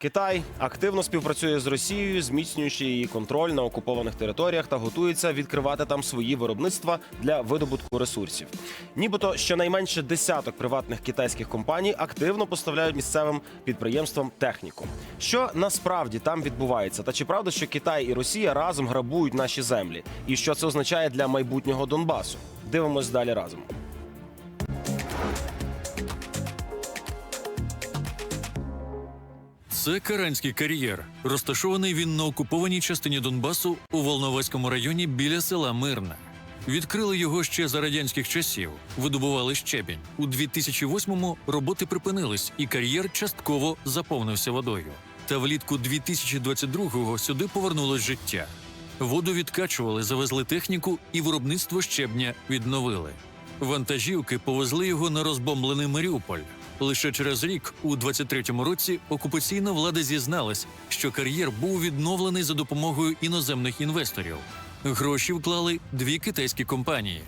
Китай активно співпрацює з Росією, зміцнюючи її контроль на окупованих територіях та готується відкривати там свої виробництва для видобутку ресурсів. Нібито щонайменше десяток приватних китайських компаній активно поставляють місцевим підприємствам техніку. Що насправді там відбувається? Та чи правда, що Китай і Росія разом грабують наші землі? І що це означає для майбутнього Донбасу? Дивимось далі разом. Це Каранський кар'єр. Розташований він на окупованій частині Донбасу у Волноваському районі біля села Мирне. Відкрили його ще за радянських часів, видобували щебінь. У 2008-му роботи припинились, і кар'єр частково заповнився водою. Та влітку 2022-го сюди повернулось життя. Воду відкачували, завезли техніку, і виробництво щебня відновили. Вантажівки повезли його на розбомблений Маріуполь. Лише через рік, у 23-му році, окупаційна влада зізналась, що кар'єр був відновлений за допомогою іноземних інвесторів. Гроші вклали дві китайські компанії.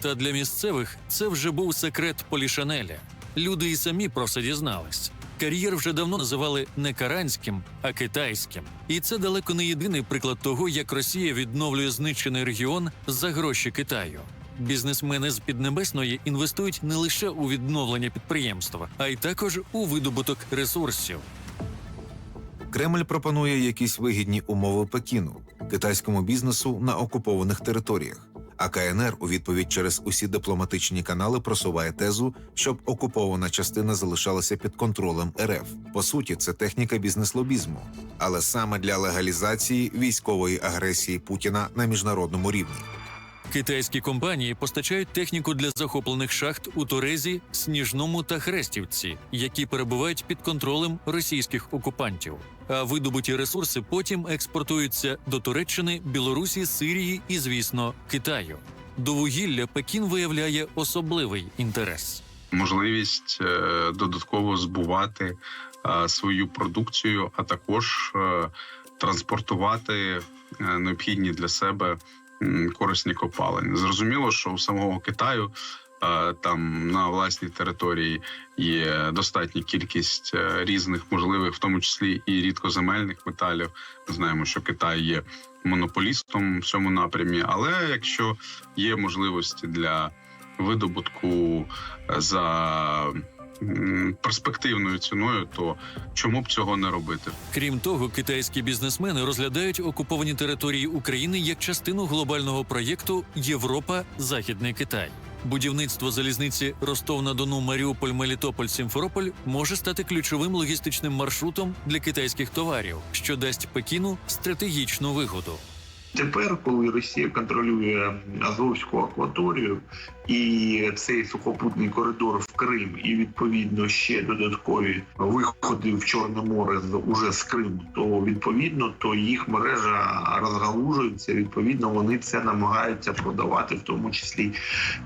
Та для місцевих це вже був секрет Полішанеля. Люди і самі про це дізнались. Кар'єр вже давно називали не каранським, а китайським. І це далеко не єдиний приклад того, як Росія відновлює знищений регіон за гроші Китаю. Бізнесмени з Піднебесної інвестують не лише у відновлення підприємства, а й також у видобуток ресурсів. Кремль пропонує якісь вигідні умови Пекіну, китайському бізнесу на окупованих територіях. А КНР у відповідь через усі дипломатичні канали просуває тезу, щоб окупована частина залишалася під контролем РФ. По суті, це техніка бізнес-лобізму, але саме для легалізації військової агресії Путіна на міжнародному рівні. Китайські компанії постачають техніку для захоплених шахт у Торезі, Сніжному та Хрестівці, які перебувають під контролем російських окупантів. А видобуті ресурси потім експортуються до Туреччини, Білорусі, Сирії і, звісно, Китаю. До вугілля Пекін виявляє особливий інтерес. можливість е, додатково збувати е, свою продукцію, а також е, транспортувати необхідні для себе корисні копалини. Зрозуміло, що у самого Китаю. е, Там на власній території є достатня кількість е, різних можливих, в тому числі і рідкоземельних металів. Ми знаємо, що Китай є монополістом в цьому напрямі. Але якщо є можливості для видобутку е, за перспективною ціною, то чому б цього не робити? Крім того, китайські бізнесмени розглядають окуповані території України як частину глобального проєкту Європа Західний Китай. Будівництво залізниці Ростов-на-Дону, Маріуполь, Мелітополь, Сімферополь може стати ключовим логістичним маршрутом для китайських товарів, що дасть Пекіну стратегічну вигоду. Тепер, коли Росія контролює Азовську акваторію і цей сухопутний коридор в Крим, і відповідно ще додаткові виходи в Чорне море з уже з Криму, то відповідно то їх мережа розгалужується. Відповідно, вони це намагаються продавати, в тому числі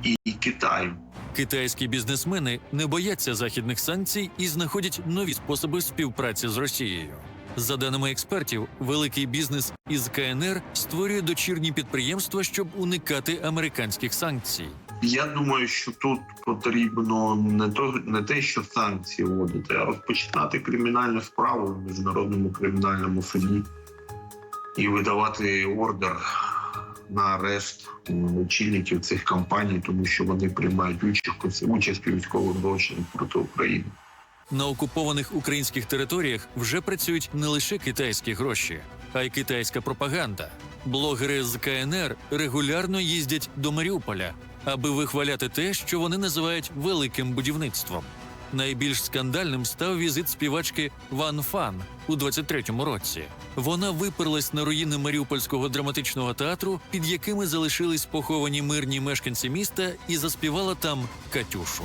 і Китаю. Китайські бізнесмени не бояться західних санкцій і знаходять нові способи співпраці з Росією. За даними експертів, великий бізнес із КНР створює дочірні підприємства, щоб уникати американських санкцій. Я думаю, що тут потрібно не то не те, що санкції вводити, а розпочинати кримінальну справу в міжнародному кримінальному суді і видавати ордер на арешт очільників цих компаній, тому що вони приймають участь участь у військових злочинах проти України. На окупованих українських територіях вже працюють не лише китайські гроші, а й китайська пропаганда. Блогери з КНР регулярно їздять до Маріуполя, аби вихваляти те, що вони називають великим будівництвом. Найбільш скандальним став візит співачки Ван Фан у 23-му році. Вона виперлась на руїни Маріупольського драматичного театру, під якими залишились поховані мирні мешканці міста, і заспівала там Катюшу.